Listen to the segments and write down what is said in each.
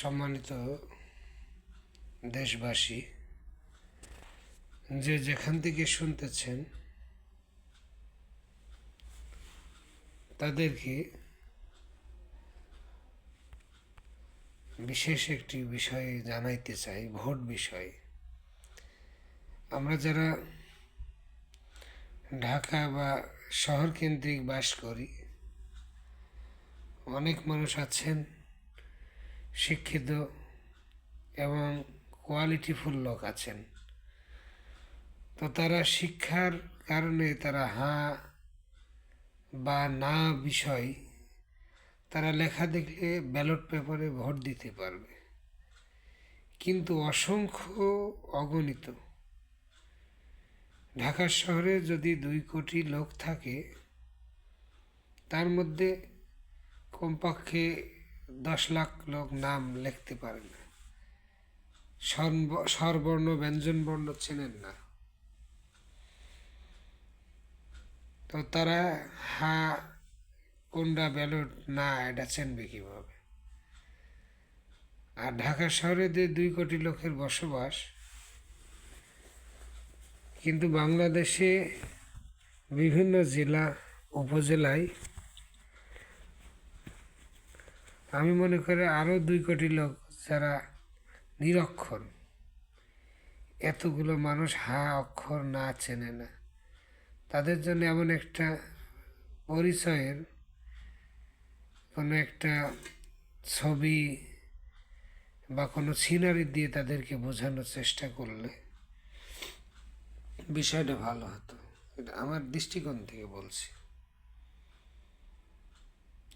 সম্মানিত দেশবাসী, যে যেখান থেকে শুনতেছেন, তাদেরকে বিশেষ একটি বিষয়ে জানাইতে চাই, ভোট বিষয়ে। আমরা যারা ঢাকা বা শহর কেন্দ্রিক বাস করি, অনেক মানুষ আছেন শিক্ষিত এবং কোয়ালিটিফুল লোক আছেন। তো তারা শিক্ষার কারণে তারা হাঁ বা না বিষয় তারা লেখা দেখলে ব্যালট পেপারে ভোট দিতে পারবে। কিন্তু অসংখ্য অগণিত ঢাকা শহরে যদি দুই কোটি লোক থাকে, তার মধ্যে কমপক্ষে দশ লাখ লোক নাম লিখতে পারে না। স্বরব- স্বরবর্ণ ব্যঞ্জন বর্ণ চেনেন না। তো তারা, হা কোনটা ব্যালট, না, এটা চেনবে কীভাবে? আর ঢাকা শহরে যে দুই কোটি লোকের বসবাস, কিন্তু বাংলাদেশে বিভিন্ন জেলা, উপজেলায় আমি মনে করি আরও দুই কোটি লোক যারা নিরক্ষর। এতগুলো মানুষ হা, অক্ষর না চেনে না। তাদের জন্য এমন একটা পরিচয়ের কোনো একটা ছবি বা কোনো সিনারি দিয়ে তাদেরকে বোঝানোর চেষ্টা করলে বিষয়টা ভালো হতো। এটা আমার দৃষ্টিকোণ থেকে বলছি।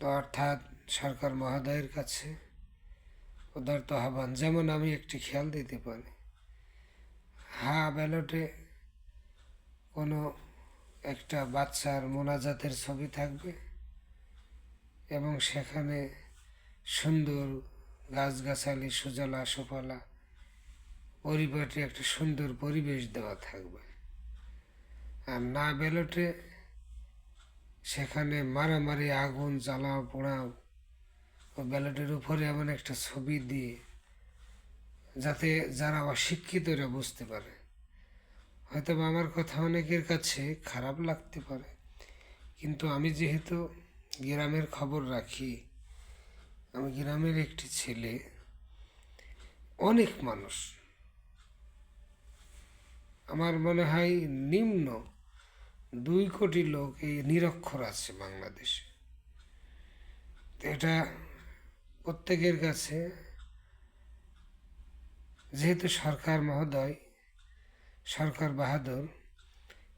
অর্থাৎ সরকার মহোদয়ের কাছে উদারত আহ্বান যেমন আমি একটি খেয়াল দিতে পারি, হা ব্যালটে কোনো একটা বাচ্চার মোনাজাতের ছবি থাকবে এবং সেখানে সুন্দর গাছগাছালি, সুজলা, সুফলা, পরিপাটি একটা সুন্দর পরিবেশ দেওয়া থাকবে। আর না ব্যালটে সেখানে মারামারি, আগুন জ্বালাও পোড়াও ব্যালটের উপরে এমন একটা ছবি দিয়ে যাতে যারা অশিক্ষিতরা বুঝতে পারে। হয়তো আমার কথা অনেকের কাছে খারাপ লাগতে পারে, কিন্তু আমি যেহেতু গ্রামের খবর রাখি, আমি গ্রামের একটি ছেলে, অনেক মানুষ। আমার মনে হয় নিম্ন দুই কোটি লোক এই নিরক্ষর আছে বাংলাদেশে। এটা প্রত্যেকের কাছে, যেহেতু সরকার মহোদয়, সরকার বাহাদুর,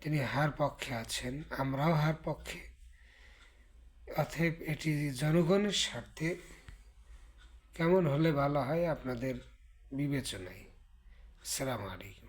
তিনি হার পক্ষে আছেন, আমরাও হার পক্ষে। অতএব এটি জনগণের স্বার্থে কেমন হলে ভালো হয় আপনাদের বিবেচনায়। সালাম আলাইকুম।